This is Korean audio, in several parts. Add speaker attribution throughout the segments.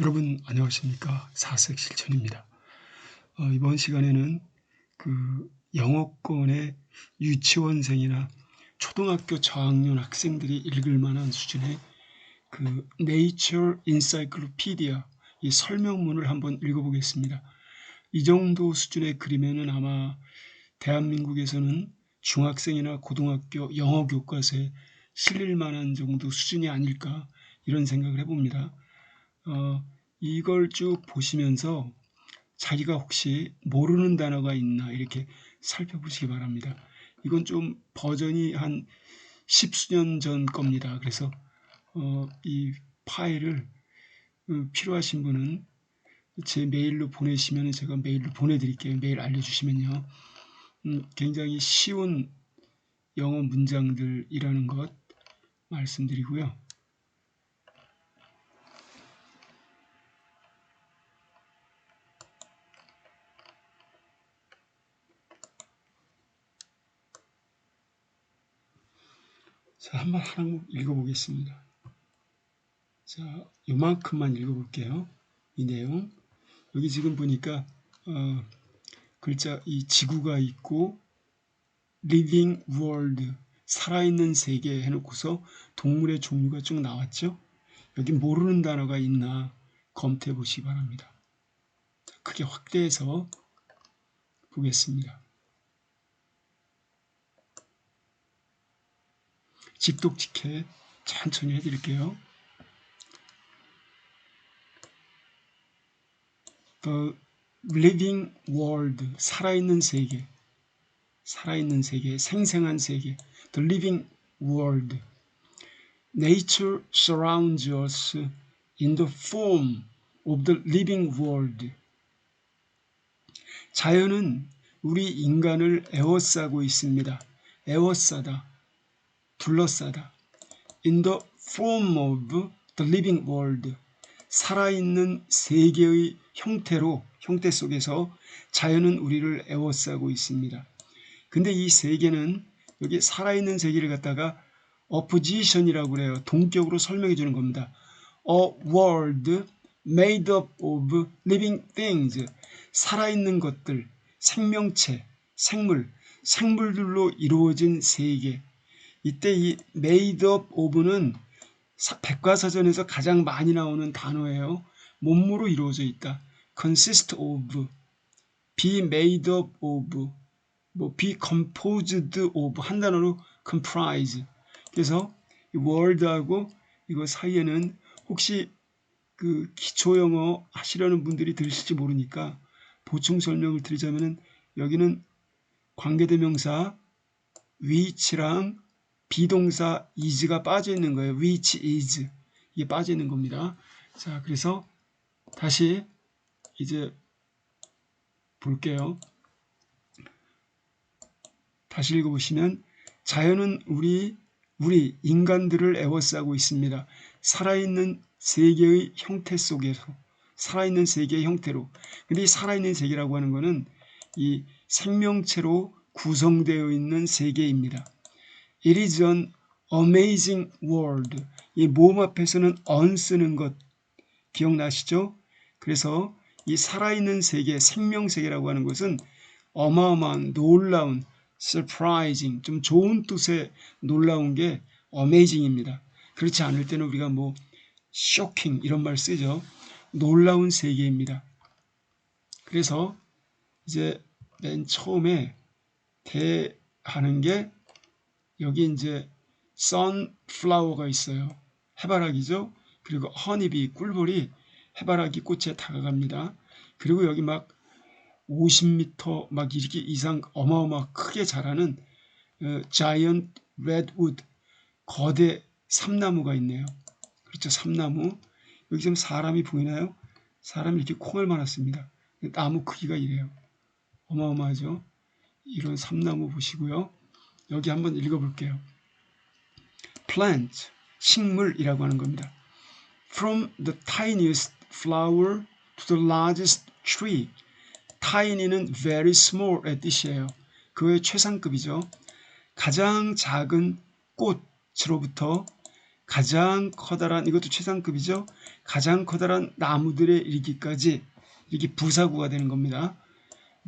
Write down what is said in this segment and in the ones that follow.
Speaker 1: 여러분 안녕하십니까 사색 실천입니다. 어, 이번 시간에는 그 영어권의 유치원생이나 초등학교 저학년 학생들이 읽을 만한 수준의 그 Nature Encyclopedia 이 설명문을 한번 읽어보겠습니다. 이 정도 수준의 그림에는 아마 대한민국에서는 중학생이나 고등학교 영어 교과서에 실릴 만한 정도 수준이 아닐까 이런 생각을 해봅니다. 어, 이걸 쭉 보시면서 자기가 혹시 모르는 단어가 있나 이렇게 살펴보시기 바랍니다. 이건 좀 버전이 한 십수년 전 겁니다. 그래서 어, 이 파일을 어, 필요하신 분은 제 메일로 보내시면 제가 메일로 보내드릴게요. 메일 알려주시면요. 음, 굉장히 쉬운 영어 문장들이라는 것 말씀드리고요. 자, 한번 하나 읽어보겠습니다. 자, 요만큼만 읽어볼게요. 이 내용. 여기 지금 보니까 어, 글자 이 지구가 있고 living world 살아있는 세계 해놓고서 동물의 종류가 쭉 나왔죠. 여기 모르는 단어가 있나 검토해 보시기 바랍니다. 크게 확대해서 보겠습니다. 직독직해 천천히 해드릴게요. The living world, 살아있는 세계, 살아있는 세계, 생생한 세계, the living world. Nature surrounds us in the form of the living world. 자연은 우리 인간을 에워싸고 있습니다. 에워싸다. 둘러싸다. In the form of the living world. 살아있는 세계의 형태로, 형태 속에서 자연은 우리를 에워싸고 있습니다. 근데 이 세계는 여기 살아있는 세계를 갖다가 opposition이라고 그래요. 동격으로 설명해 주는 겁니다. A world made up of living things. 살아있는 것들, 생명체, 생물, 생물들로 이루어진 세계. 이때 이 made up of는 백과사전에서 가장 많이 나오는 단어예요. 몸으로 이루어져 있다. consist of, be made up of, 뭐 be composed of 한 단어로 comprise. 그래서 이 word하고 이거 사이에는 혹시 그 기초 영어 하시려는 분들이 들으실지 모르니까 보충 설명을 드리자면은 여기는 관계대명사 which랑 비동사 is가 빠져 있는 거예요. which is 이게 빠져 있는 겁니다. 자, 그래서 다시 이제 볼게요. 다시 읽어보시면 자연은 우리 우리 인간들을 애워싸고 있습니다. 살아있는 세계의 형태 속에서 살아있는 세계의 형태로. 근데 이 살아있는 세계라고 하는 것은 이 생명체로 구성되어 있는 세계입니다. It is an amazing world. 이 모음 앞에서는 on 쓰는 것 기억나시죠? 그래서 이 살아있는 세계, 생명세계라고 하는 것은 어마어마한 놀라운 surprising, 좀 좋은 뜻의 놀라운 게 amazing입니다. 그렇지 않을 때는 우리가 뭐 shocking 이런 말 쓰죠. 놀라운 세계입니다. 그래서 이제 맨 처음에 대하는 게 여기 이제 sunflower가 있어요. 해바라기죠. 그리고 허니비 꿀벌이 해바라기 꽃에 다가갑니다. 그리고 여기 막 50m 막 이렇게 이상 어마어마 크게 자라는 어, 자이언트 레드우드 거대 삼나무가 있네요. 그렇죠. 삼나무. 여기 지금 사람이 보이나요? 사람이 이렇게 콩을 말았습니다. 나무 크기가 이래요. 어마어마하죠. 이런 삼나무 보시고요. 여기 한번 읽어볼게요. plant, 식물이라고 하는 겁니다. From the tiniest flower to the largest tree. tiny는 very small의 뜻이에요. 그의 최상급이죠. 가장 작은 꽃으로부터 가장 커다란 이것도 최상급이죠. 가장 커다란 나무들에 이르기까지 이렇게 부사구가 되는 겁니다.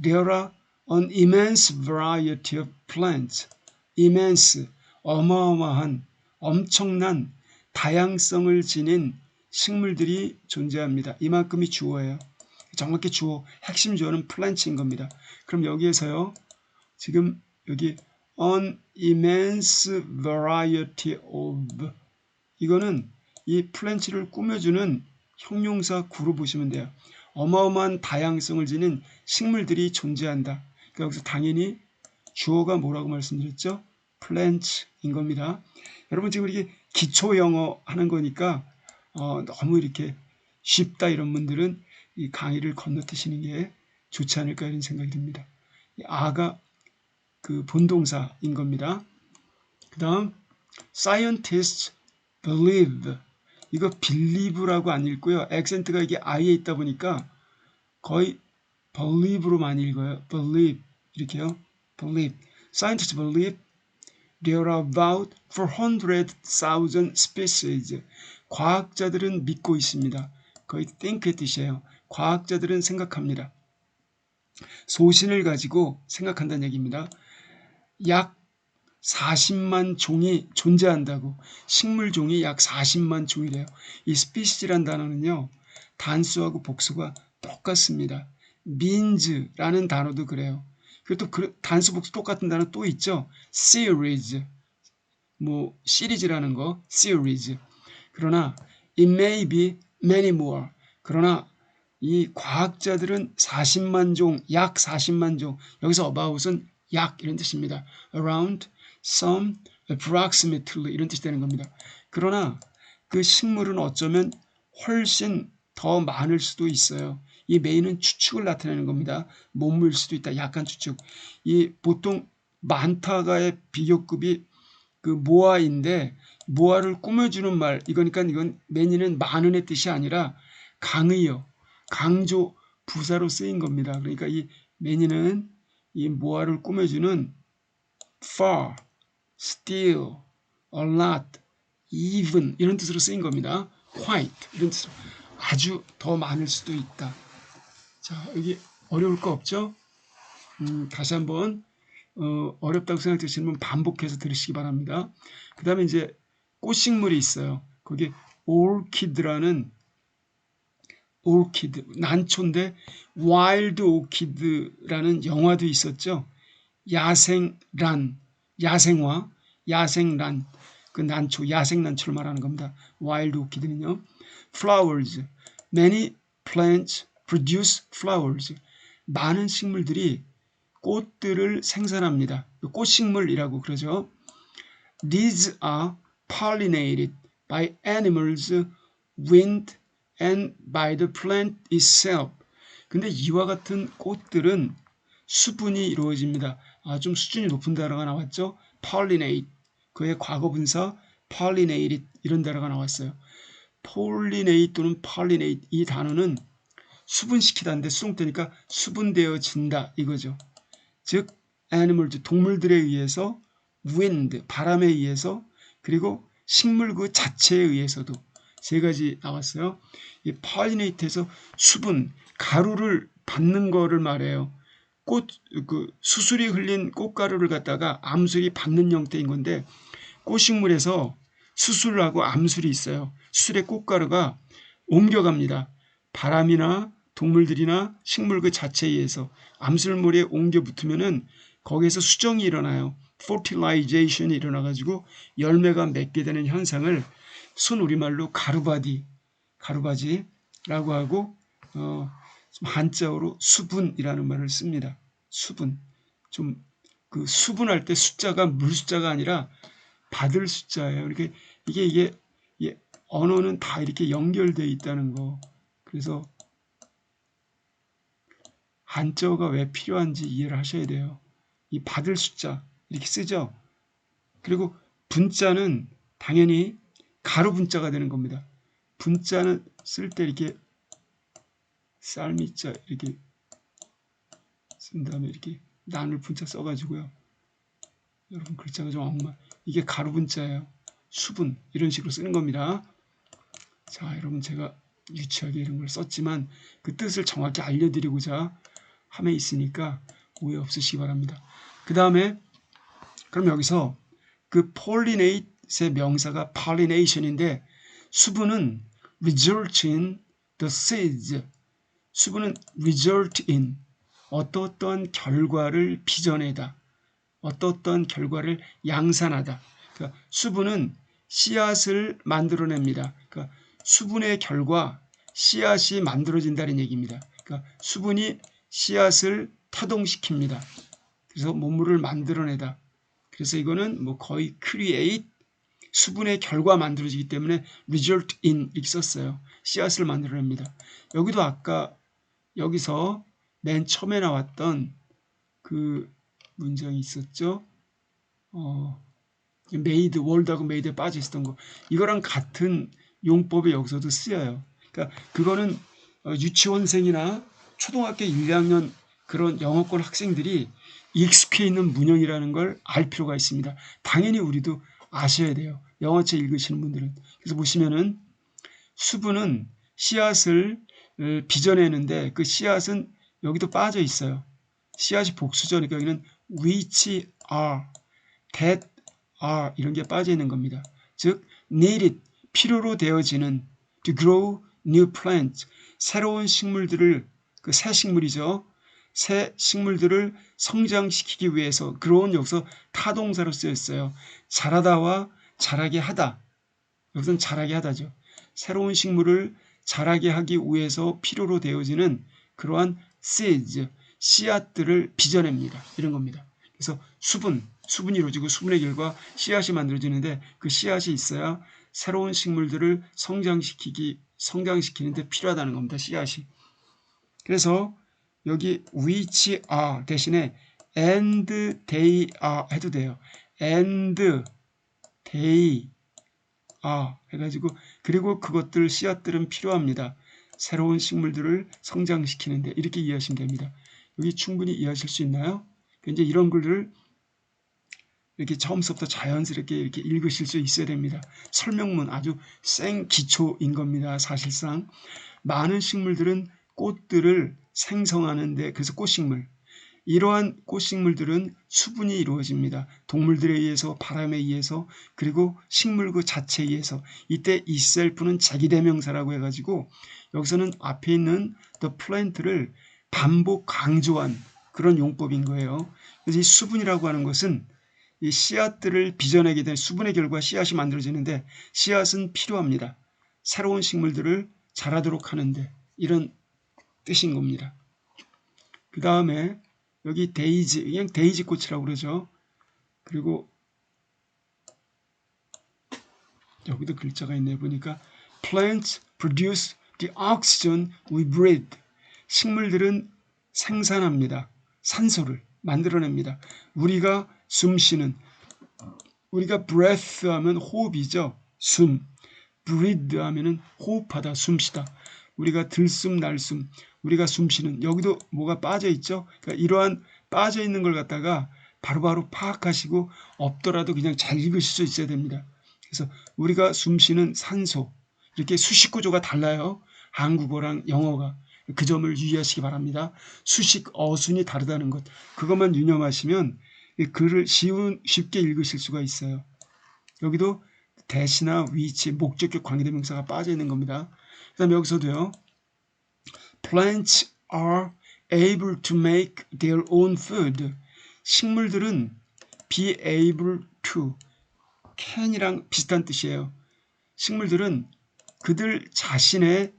Speaker 1: There are an immense variety of plants. Immense 어마어마한 엄청난 다양성을 지닌 식물들이 존재합니다. 이만큼이 주어예요. 정확히 주어, 핵심 주어는 플랜츠인 겁니다. 그럼 여기에서요. 지금 여기 an immense variety of 이거는 이 플랜츠를 꾸며주는 형용사 구로 보시면 돼요. 어마어마한 다양성을 지닌 식물들이 존재한다. 그러니까 여기서 당연히 주어가 뭐라고 말씀드렸죠? 플랜츠인 겁니다. 여러분 지금 이렇게 기초 영어 하는 거니까 어, 너무 이렇게 쉽다 이런 분들은 이 강의를 건너뛰시는 게 좋지 않을까 이런 생각이 듭니다. 아가 그 본동사인 겁니다. 그 다음 scientists believe 이거 believe라고 안 읽고요. 액센트가 이게 i에 있다 보니까 거의 believe로 많이 읽어요. believe 이렇게요. Believe scientists believe there are about 400,000 species 과학자들은 믿고 있습니다. 거의 think의 뜻이에요. 과학자들은 생각합니다. 소신을 가지고 생각한다는 얘기입니다. 약 40만 종이 존재한다고 식물 종이 약 40만 종이래요. 이 스피시란 단어는요. 단수하고 복수가 똑같습니다. means라는 단어도 그래요. 그리고 또그 단수 복수 똑같은 단어 또 있죠. series 뭐 시리즈라는 거 series 그러나 it may be many more 그러나 이 과학자들은 40만 종, 약 40만 종 여기서 about은 약 이런 뜻입니다. around some approximately 이런 뜻이 되는 겁니다. 그러나 그 식물은 어쩌면 훨씬 더 많을 수도 있어요. 이 메인은 추측을 나타내는 겁니다. 몸일 수도 있다. 약간 추측. 이 보통 많다가의 비교급이 그 모아인데 모아를 꾸며주는 말 이거니까 이건 매니는 많은의 뜻이 아니라 강의요. 강조 부사로 쓰인 겁니다. 그러니까 이 매니는 이 모아를 꾸며주는 far, still, a lot, even 이런 뜻으로 쓰인 겁니다. quite 이런 뜻으로 아주 더 많을 수도 있다. 자 여기 어려울 거 없죠? 음, 다시 한번 어, 어렵다고 생각되시는 분 반복해서 들으시기 바랍니다. 그 다음에 이제 꽃식물이 있어요. 거기 올키드라는 올키드 난초인데 와일드 오키드라는 영화도 있었죠. 야생란 야생화 야생란 그 난초 야생 난초를 말하는 겁니다. 와일드 오키드는요. flowers many plants produce flowers 많은 식물들이 꽃들을 생산합니다. 꽃식물이라고 그러죠. These are pollinated by animals, wind, and by the plant itself. 근데 이와 같은 꽃들은 수분이 이루어집니다. 아, 좀 수준이 높은 단어가 나왔죠. pollinate. 그의 과거 분사 pollinated 이런 단어가 나왔어요. pollinate 또는 pollinate 이 단어는 수분시키다인데 수동태니까 수분되어진다 이거죠. 즉 animals 동물들에 의해서 wind 바람에 의해서 그리고 식물 그 자체에 의해서도 세 가지 나왔어요. 이 pollinat에서 수분 가루를 받는 거를 말해요. 꽃 그 수술이 흘린 꽃가루를 갖다가 암술이 받는 형태인 건데 꽃식물에서 수술하고 암술이 있어요. 수술의 꽃가루가 옮겨갑니다. 바람이나 동물들이나 식물 그 자체에 의해서 암술물에 옮겨 붙으면은 거기에서 수정이 일어나요. fertilization이 일어나가지고 열매가 맺게 되는 현상을 순 우리말로 가루바디, 가루바지라고 하고 어, 한자어로 수분이라는 말을 씁니다. 수분. 좀 그 수분할 때 숫자가 물 숫자가 아니라 받을 숫자예요. 이렇게 이게 이게, 이게 언어는 다 이렇게 연결되어 있다는 거. 그래서 한자어가 왜 필요한지 이해를 하셔야 돼요. 이 받을 숫자 이렇게 쓰죠. 그리고 분자는 당연히 가로 분자가 되는 겁니다. 분자는 쓸 때 이렇게 쌀미자 이렇게 쓴 다음에 이렇게 나눌 분자 써가지고요. 여러분 글자가 좀 엉망. 이게 가로 분자예요. 수분 이런 식으로 쓰는 겁니다. 자, 여러분 제가 유치하게 이런 걸 썼지만 그 뜻을 정확히 알려드리고자 함에 있으니까 오해 없으시기 바랍니다. 그 다음에 그럼 여기서 그 pollinate의 명사가 pollination인데 수분은 result in the seeds. 수분은 result in 어떠어떤 결과를 빚어내다. 어떠어떤 결과를 양산하다. 그러니까 수분은 씨앗을 만들어냅니다. 그러니까 수분의 결과 씨앗이 만들어진다는 얘기입니다. 그러니까 수분이 씨앗을 타동시킵니다. 그래서 몸물을 만들어내다. 그래서 이거는 뭐 거의 create 수분의 결과 만들어지기 때문에 result in 이렇게 썼어요. 씨앗을 만들어냅니다. 여기도 아까 여기서 맨 처음에 나왔던 그 문장이 있었죠. 어, made, world하고 made에 빠져 있었던 거. 이거랑 같은 용법이 여기서도 쓰여요. 그러니까 그거는 어, 유치원생이나 초등학교 1, 2학년 그런 영어권 학생들이 익숙해 있는 문형이라는 걸 알 필요가 있습니다. 당연히 우리도 아셔야 돼요. 영어책 읽으시는 분들은. 그래서 보시면은 수분은 씨앗을 빚어내는데 그 씨앗은 여기도 빠져 있어요. 씨앗이 복수저니까 여기는 which are, that are 이런 게 빠져 있는 겁니다. 즉 needed 필요로 되어지는 to grow new plants 새로운 식물들을 그 새 식물이죠. 새 식물들을 성장시키기 위해서 그런 여기서 타동사로 쓰였어요. 자라다와 자라게 하다. 여기서는 자라게 하다죠. 새로운 식물을 자라게 하기 위해서 필요로 되어지는 그러한 seeds, 씨앗들을 빚어냅니다. 이런 겁니다. 그래서 수분, 수분이 이루어지고 수분의 결과 씨앗이 만들어지는데 그 씨앗이 있어야 새로운 식물들을 성장시키기, 성장시키는데 필요하다는 겁니다. 씨앗이. 그래서 여기 which are 대신에 and they are 해도 돼요. and they are 해가지고 그리고 그것들 씨앗들은 필요합니다. 새로운 식물들을 성장시키는데 이렇게 이해하시면 됩니다. 여기 충분히 이해하실 수 있나요? 이제 이런 글을 이렇게 처음부터 자연스럽게 이렇게 읽으실 수 있어야 됩니다. 설명문 아주 생 기초인 겁니다. 사실상 많은 식물들은 꽃들을 생성하는데 그래서 꽃식물 이러한 꽃식물들은 수분이 이루어집니다. 동물들에 의해서 바람에 의해서 그리고 식물 그 자체에 의해서 이때 이 셀프는 자기대명사라고 해가지고 여기서는 앞에 있는 the plant를 반복 강조한 그런 용법인 거예요. 그래서 이 수분이라고 하는 것은 이 씨앗들을 빚어내게 된 수분의 결과 씨앗이 만들어지는데 씨앗은 필요합니다. 새로운 식물들을 자라도록 하는데 이런 뜻인 겁니다. 그 다음에 여기 데이지, 그냥 데이지 꽃이라고 그러죠. 그리고 여기도 글자가 있네 보니까 plants produce the oxygen we breathe. 식물들은 생산합니다. 산소를 만들어냅니다. 우리가 숨 쉬는 우리가 breath 하면 호흡이죠. 숨. breathe 하면은 호흡하다, 숨쉬다. 우리가 들숨 날숨 우리가 숨쉬는 여기도 뭐가 빠져 있죠. 그러니까 이러한 빠져 있는 걸 갖다가 바로바로 바로 파악하시고 없더라도 그냥 잘 읽으실 수 있어야 됩니다. 그래서 우리가 숨쉬는 산소 이렇게 수식 구조가 달라요. 한국어랑 영어가 그 점을 유의하시기 바랍니다. 수식 어순이 다르다는 것 그것만 유념하시면 글을 쉬운, 쉽게 읽으실 수가 있어요. 여기도 대시나 위치, 목적격 관계대명사가 빠져 있는 겁니다. 그 다음에 여기서도요. Plants are able to make their own food. 식물들은 be able to can이랑 비슷한 뜻이에요. 식물들은 그들 자신의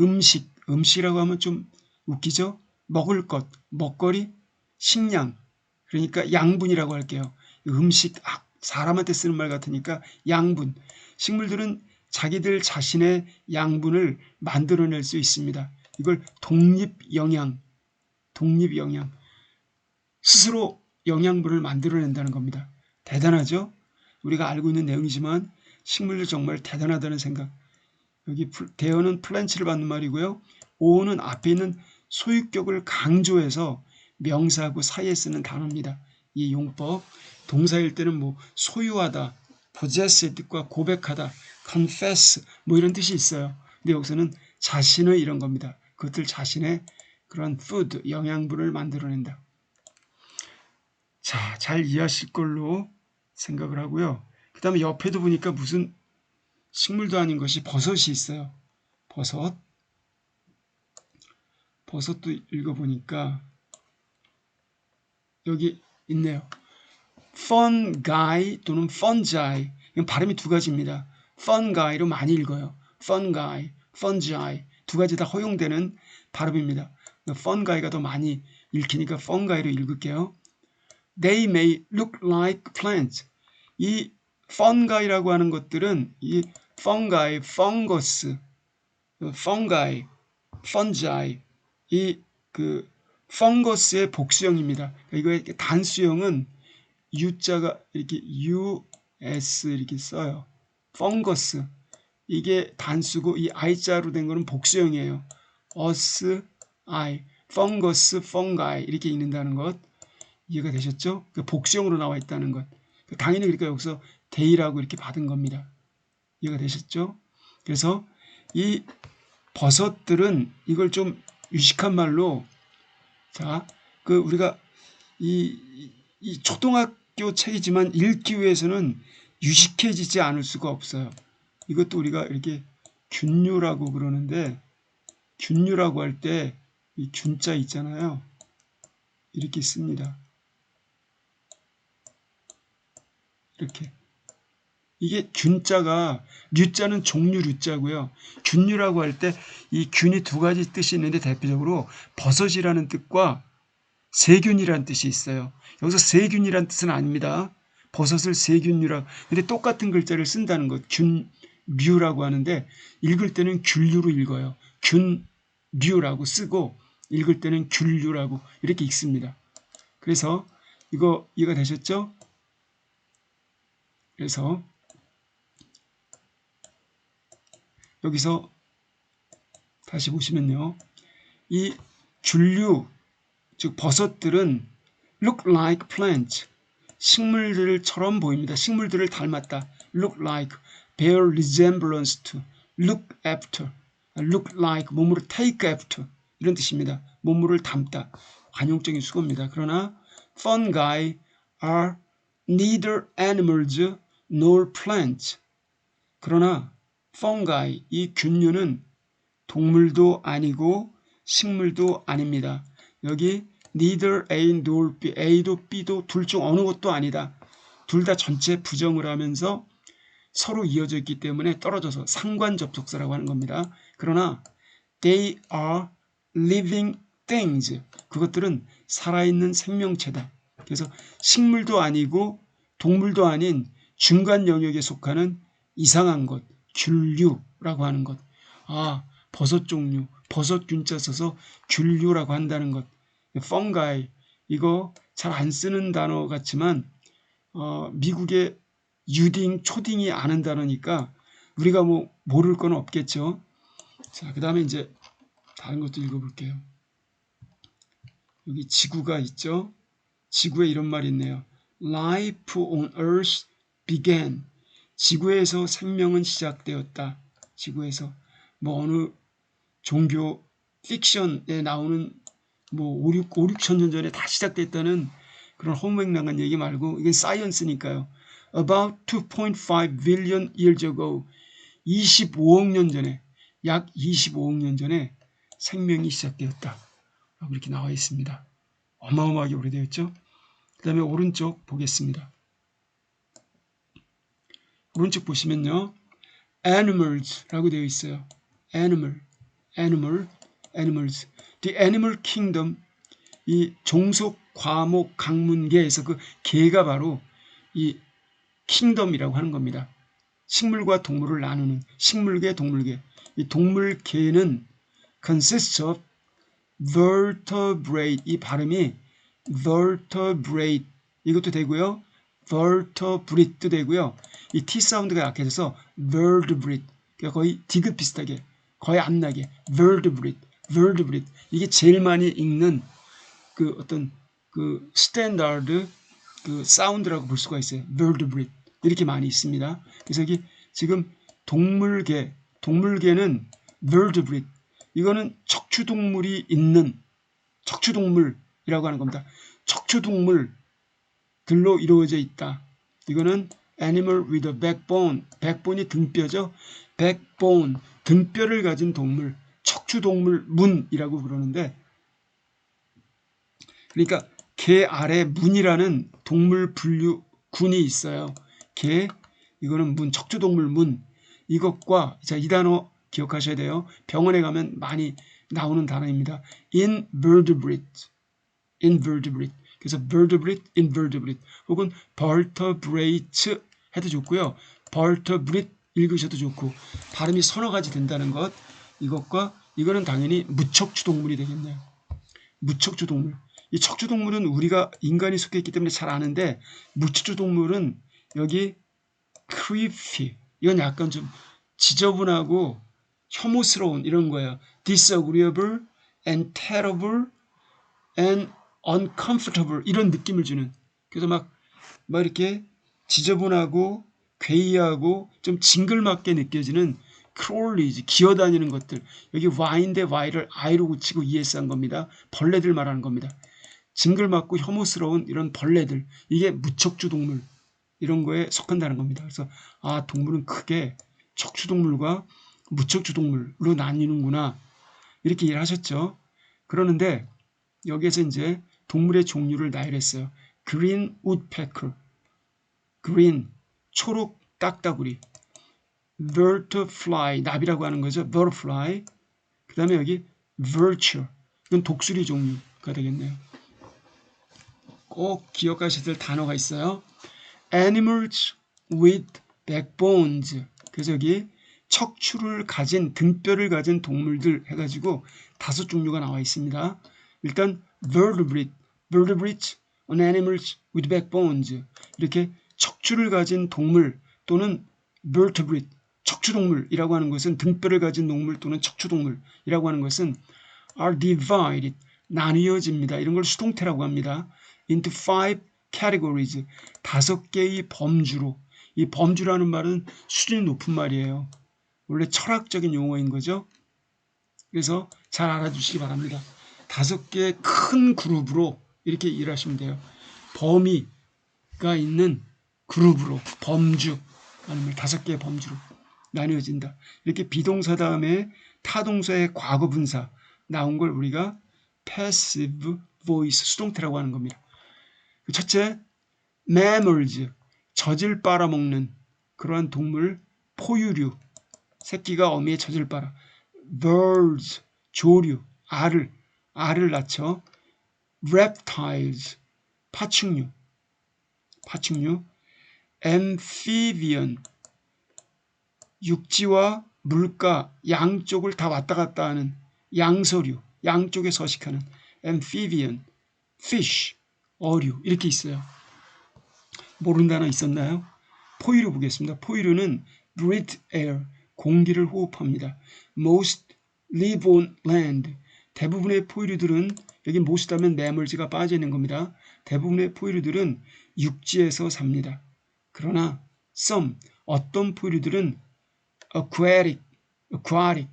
Speaker 1: 음식, 음식이라고 하면 좀 웃기죠? 먹을 것, 먹거리, 식량, 그러니까 양분이라고 할게요. 음식, 아, 사람한테 쓰는 말 같으니까 양분. 식물들은 자기들 자신의 양분을 만들어낼 수 있습니다. 이걸 독립영양, 독립영양. 스스로 영양분을 만들어낸다는 겁니다. 대단하죠? 우리가 알고 있는 내용이지만 식물들 정말 대단하다는 생각. 여기 대어는 플랜치를 받는 말이고요. 오는 앞에 있는 소유격을 강조해서 명사하고 사이에 쓰는 단어입니다. 이 용법. 동사일 때는 뭐 소유하다, possess의 뜻과 고백하다, confess 뭐 이런 뜻이 있어요. 근데 여기서는 자신의 이런 겁니다. 그것들 자신의 그런 food, 영양분을 만들어낸다. 자, 잘 이해하실 걸로 생각을 하고요. 그 다음에 옆에도 보니까 무슨 식물도 아닌 것이 버섯이 있어요. 버섯. 버섯도 읽어보니까 여기 있네요. fungi 또는 fungi. 이건 발음이 두 가지입니다. fungi로 많이 읽어요. fungi, fungi. 두 가지 다 허용되는 발음입니다. fungi가 더 많이 읽히니까 fungi로 읽을게요. They may look like plants. 이 fungi라고 하는 것들은 이 fungi, fungus, fungi, fungi 이 그 펑거스의 복수형입니다. 이거의 단수형은 U자가 이렇게 US 이렇게 써요. 펑거스 이게 단수고 이 I자로 된 거는 복수형이에요. us, I, 펑거스, 펑가이 이렇게 읽는다는 것 이해가 되셨죠? 그 복수형으로 나와 있다는 것. 당연히 그러니까 여기서 데이라고 이렇게 받은 겁니다. 이해가 되셨죠? 그래서 이 버섯들은 이걸 좀 유식한 말로 자, 그 우리가 이, 이 초등학교 책이지만 읽기 위해서는 유식해지지 않을 수가 없어요. 이것도 우리가 이렇게 균류라고 그러는데 균류라고 할 때 이 균자 있잖아요. 이렇게 씁니다. 이렇게 이게 균자가 류자는 종류 류자고요. 균류라고 할 때 이 균이 두 가지 뜻이 있는데 대표적으로 버섯이라는 뜻과 세균이라는 뜻이 있어요. 여기서 세균이라는 뜻은 아닙니다. 버섯을 세균류라. 근데 똑같은 글자를 쓴다는 것. 균류라고 하는데 읽을 때는 균류로 읽어요. 균류라고 쓰고 읽을 때는 균류라고 이렇게 읽습니다. 그래서 이거 이해가 되셨죠? 그래서 여기서 다시 보시면요. 이 균류, 즉 버섯들은 look like plants. 식물들처럼 보입니다. 식물들을 닮았다. look like, bear resemblance to, look after, look like, 몸으로 take after 이런 뜻입니다. 몸으로 담다. 관용적인 수고입니다. 그러나 fungi are neither animals nor plants. 그러나 fungi 이 균류는 동물도 아니고 식물도 아닙니다. 여기 neither A nor B, A도 B도 둘 중 어느 것도 아니다. 둘 다 전체 부정을 하면서 서로 이어져 있기 때문에 떨어져서 상관 접속사라고 하는 겁니다. 그러나 they are living things. 그것들은 살아있는 생명체다. 그래서 식물도 아니고 동물도 아닌 중간 영역에 속하는 이상한 것, 균류라고 하는 것. 아, 버섯 종류, 버섯 균자 써서 균류라고 한다는 것. 펑가이 이거 잘 안 쓰는 단어 같지만 어, 미국의 유딩, 초딩이 아는 단어니까 우리가 뭐 모를 건 없겠죠. 자, 그 다음에 이제 다른 것도 읽어볼게요. 여기 지구가 있죠. 지구에 이런 말이 있네요. Life on Earth began. 지구에서 생명은 시작되었다. 지구에서 뭐 어느 종교 픽션에 나오는 뭐 5, 6, 5, 6천 년 전에 다 시작됐다는 그런 허무맹랑한 얘기 말고 이건 사이언스니까요. About 2.5 billion years ago 25억 년 전에 약 25억 년 전에 생명이 시작되었다. 이렇게 나와 있습니다. 어마어마하게 오래되었죠. 그 다음에 오른쪽 보겠습니다. 오른쪽 보시면요. animals라고 되어 있어요. animal, animal, animals. The animal kingdom 이 종속 과목 강문계에서 그 개가 바로 이 킹덤이라고 하는 겁니다. 식물과 동물을 나누는 식물계, 동물계. 이 동물계는 consists of vertebrate 이 발음이 vertebrate 이것도 되고요. vertebrate도 되고요. 이 T 사운드가 약해져서 vertebrate 그러니까 거의 디귿 비슷하게 거의 안 나게 vertebrate, vertebrate 이게 제일 많이 읽는 그 어떤 그 스탠다드 그 사운드라고 볼 수가 있어요. vertebrate, 이렇게 많이 있습니다. 그래서 여기 지금 동물계, 동물계는 vertebrate 이거는 척추동물이 있는 척추동물이라고 하는 겁니다. 척추동물들로 이루어져 있다. 이거는 animal with a backbone. backbone이 등뼈죠. backbone, 등뼈를 가진 동물, 척추동물 문이라고 그러는데 그러니까 개 아래 문이라는 동물 분류 군이 있어요. 개 이거는 문 척추동물 문 이것과 자 이 단어 기억하셔야 돼요. 병원에 가면 많이 나오는 단어입니다. invertebrate invertebrate 그래서 vertebrate invertebrate 혹은 vertebrate 해도 좋고요. vertebrate 읽으셔도 좋고 발음이 서너 가지 된다는 것 이것과 이거는 당연히 무척추 동물이 되겠네요. 무척추 동물. 이 척추 동물은 우리가 인간이 속해 있기 때문에 잘 아는데 무척추 동물은 여기 creepy 이건 약간 좀 지저분하고 혐오스러운 이런 거예요. disagreeable and terrible and uncomfortable 이런 느낌을 주는 그래서 막, 막 이렇게 지저분하고 괴이하고 좀 징글맞게 느껴지는 크롤리즈 기어다니는 것들 여기 Y인데 Y를 I로 붙이고 ES 한 겁니다. 벌레들 말하는 겁니다. 징글맞고 혐오스러운 이런 벌레들 이게 무척주 동물 이런 거에 속한다는 겁니다. 그래서 아 동물은 크게 척추 동물과 무척추동물로 나뉘는구나 이렇게 이해를 하셨죠. 그러는데 여기에서 이제 동물의 종류를 나열했어요. 그린 우드패커, 그린 초록 딱따구리, vertfly 나비라고 하는 거죠. vertfly. 그 다음에 여기 virtue 이건 독수리 종류가 되겠네요. 꼭 기억하셔야 될 단어가 있어요. animals with backbones 그래서 여기 척추를 가진 등뼈를 가진 동물들 해가지고 다섯 종류가 나와 있습니다. 일단 vertebrate, vertebrate on animals with backbones 이렇게 척추를 가진 동물 또는 vertebrate 척추동물이라고 하는 것은 등뼈를 가진 동물 또는 척추동물이라고 하는 것은 are divided 나뉘어집니다. 이런 걸 수동태라고 합니다. into five categories 다섯 개의 범주로 이 범주라는 말은 수준이 높은 말이에요. 원래 철학적인 용어인 거죠. 그래서 잘 알아주시기 바랍니다. 다섯 개의 큰 그룹으로 이렇게 일하시면 돼요. 범위가 있는 그룹으로 범주 아니면 다섯 개의 범주로 나뉘어진다. 이렇게 비동사 다음에 타동사의 과거 분사 나온 걸 우리가 passive voice 수동태라고 하는 겁니다. 첫째, mammals 젖을 빨아먹는 그러한 동물 포유류. 새끼가 어미의 젖을 빨아. birds 조류 알을 알을 낳죠. reptiles 파충류. 파충류 amphibian 육지와 물가 양쪽을 다 왔다 갔다 하는 양서류 양쪽에 서식하는 amphibian fish 어류 이렇게 있어요. 모르는 단어 있었나요? 포유류 보겠습니다. 포유류는 breathe air, 공기를 호흡합니다. most live on land, 대부분의 포유류들은 여기 most 하면 매물지가 빠져 있는 겁니다. 대부분의 포유류들은 육지에서 삽니다. 그러나 some, 어떤 포유류들은 aquatic, aquatic,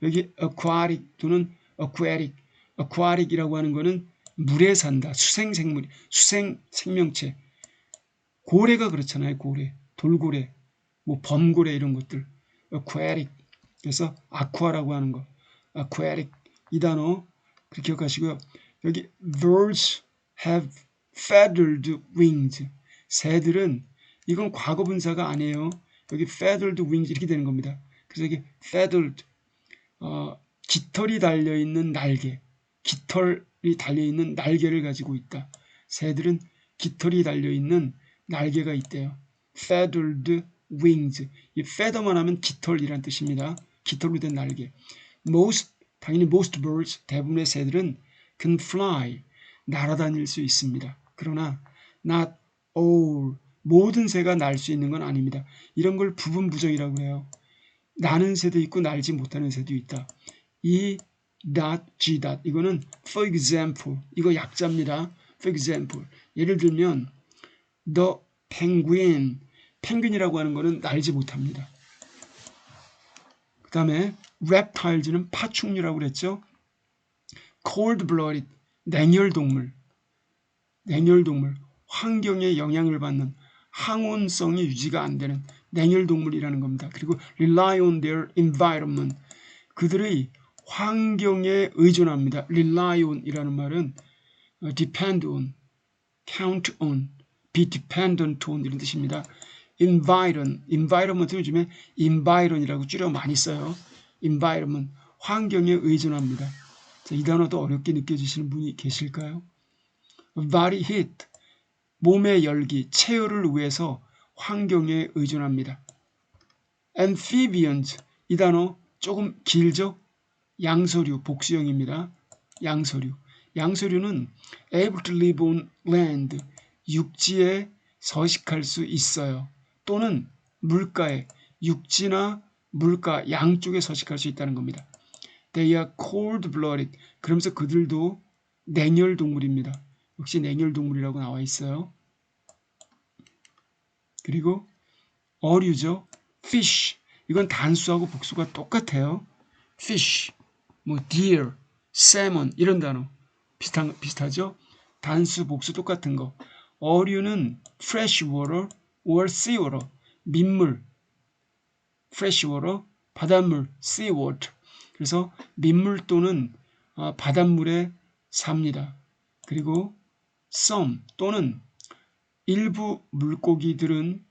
Speaker 1: 여기 aquatic 또는 aquatic, aquatic이라고 하는 것은 물에 산다. 수생 생물, 수생 생명체. 고래가 그렇잖아요. 고래, 돌고래, 뭐 범고래 이런 것들. aquatic. 그래서 아쿠아라고 하는 거. aquatic 이 단어 그렇게 기억하시고요. 여기 birds have feathered wings. 새들은 이건 과거 분사가 아니에요. 여기 feathered wings 이렇게 되는 겁니다. 그래서 여기 feathered 어, 깃털이 달려 있는 날개. 깃털이 달려 있는 날개를 가지고 있다. 새들은 깃털이 달려 있는 날개가 있대요. feathered wings. 이 feather만 하면 깃털이란 뜻입니다. 깃털로 된 날개. most 당연히 most birds 대부분의 새들은 can fly 날아다닐 수 있습니다. 그러나 not all 모든 새가 날 수 있는 건 아닙니다. 이런 걸 부분 부정이라고 해요. 나는 새도 있고 날지 못하는 새도 있다. 이 dot, g dot 이거는 for example 이거 약자입니다. for example 예를 들면 the penguin 펭귄이라고 하는 거는 날지 못합니다. 그 다음에 reptiles는 파충류라고 그랬죠. cold-blooded 냉혈동물, 냉혈동물, 환경에 영향을 받는 항온성이 유지가 안 되는 냉혈동물이라는 겁니다. 그리고 rely on their environment, 그들의 환경에 의존합니다. rely on이라는 말은 depend on, count on, be dependent on 이런 뜻입니다. environ, environment을 요즘에 environ이라고 줄여 많이 써요. environment, 환경에 의존합니다. 자, 이 단어도 어렵게 느껴지시는 분이 계실까요? body heat, 몸의 열기, 체열을 위해서 환경에 의존합니다. amphibians, 이 단어 조금 길죠? 양서류, 복수형입니다. 양서류. 양서류는 able to live on land, 육지에 서식할 수 있어요. 또는 물가에, 육지나 물가 양쪽에 서식할 수 있다는 겁니다. They are cold-blooded. 그러면서 그들도 냉혈 동물입니다. 역시 냉혈 동물이라고 나와 있어요. 그리고 어류죠. fish. 이건 단수하고 복수가 똑같아요. fish, 뭐 deer, salmon 이런 단어 비슷한 비슷하죠. 단수 복수 똑같은 거. 어류는 fresh water or sea water 민물 fresh water 바닷물 sea water 그래서 민물 또는 어, 바닷물에 삽니다. 그리고 some 또는 일부 물고기들은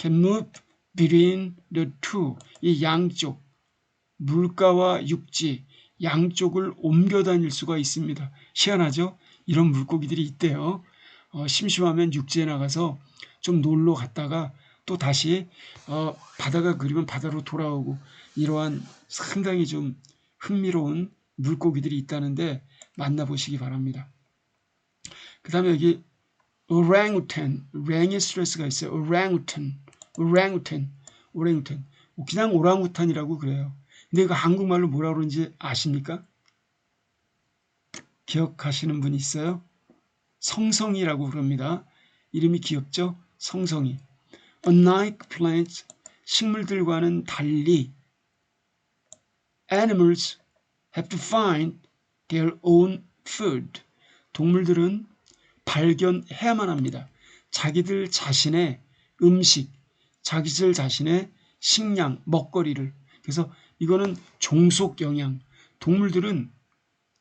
Speaker 1: can move between the two 이 양쪽 물가와 육지 양쪽을 옮겨 다닐 수가 있습니다. 희한하죠? 이런 물고기들이 있대요. 어, 심심하면 육지에 나가서 좀 놀러 갔다가 또 다시 어, 바다가 그리면 바다로 돌아오고 이러한 상당히 좀 흥미로운 물고기들이 있다는데 만나보시기 바랍니다. 그 다음에 여기 orangutan, 랭의 스트레스가 있어요. orangutan, orangutan, orangutan. 그냥 오랑우탄이라고 그래요. 근데 이거 한국말로 뭐라 그러는지 아십니까? 기억하시는 분이 있어요? 성성이라고 그럽니다. 이름이 귀엽죠? 성성이. Unlike plants, 식물들과는 달리 animals have to find their own food. 동물들은 발견해야만 합니다. 자기들 자신의 음식, 자기들 자신의 식량, 먹거리를. 그래서 이거는 종속 영양. 동물들은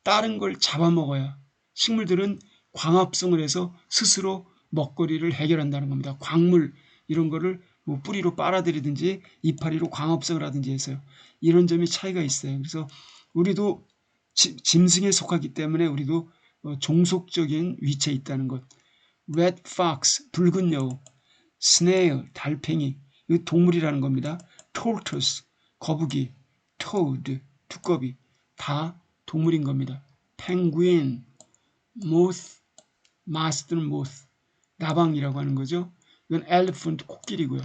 Speaker 1: 다른 걸 잡아먹어야 식물들은 광합성을 해서 스스로 먹거리를 해결한다는 겁니다. 광물 이런 거를 뭐 뿌리로 빨아들이든지 이파리로 광합성을 하든지 해서요. 이런 점이 차이가 있어요. 그래서 우리도 짐승에 속하기 때문에 우리도 어, 종속적인 위치에 있다는 것. red fox, 붉은 여우, snail, 달팽이, 이 동물이라는 겁니다. tortoise, 거북이, toad, 두꺼비, 다 동물인 겁니다. penguin, moth, 마스터는 moth, 나방이라고 하는 거죠. 이건 elephant, 코끼리고요.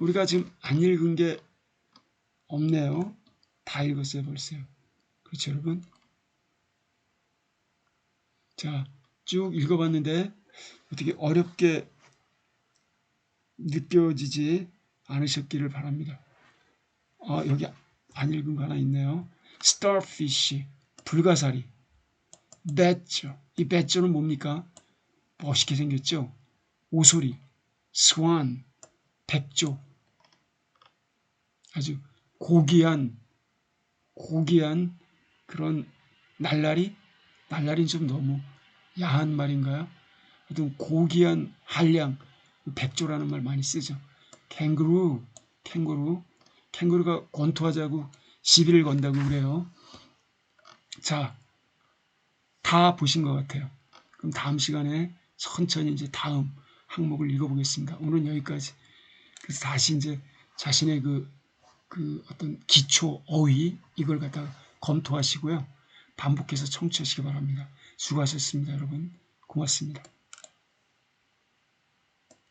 Speaker 1: 우리가 지금 안 읽은 게 없네요. 다 읽었어요, 벌써요. 그렇죠, 여러분? 자, 쭉 읽어봤는데 어떻게 어렵게 느껴지지 않으셨기를 바랍니다. 아, 여기 안 읽은 거 하나 있네요. starfish, 불가사리. 배죠. 이 배조는 뭡니까? 멋있게 생겼죠? 오소리, 스완, 백조. 아주 고귀한, 고귀한 그런 날라리? 날라리는 좀 너무 야한 말인가요? 하여튼 고귀한 한량, 백조라는 말 많이 쓰죠. 캥거루, 캥거루. 캥거루가 권투하자고 시비를 건다고 그래요. 자, 다 보신 것 같아요. 그럼 다음 시간에 천천히 이제 다음 항목을 읽어보겠습니다. 오늘은 여기까지. 그래서 다시 이제 자신의 그, 그 어떤 기초 어휘 이걸 갖다가 검토하시고요. 반복해서 청취하시기 바랍니다. 수고하셨습니다, 여러분. 고맙습니다.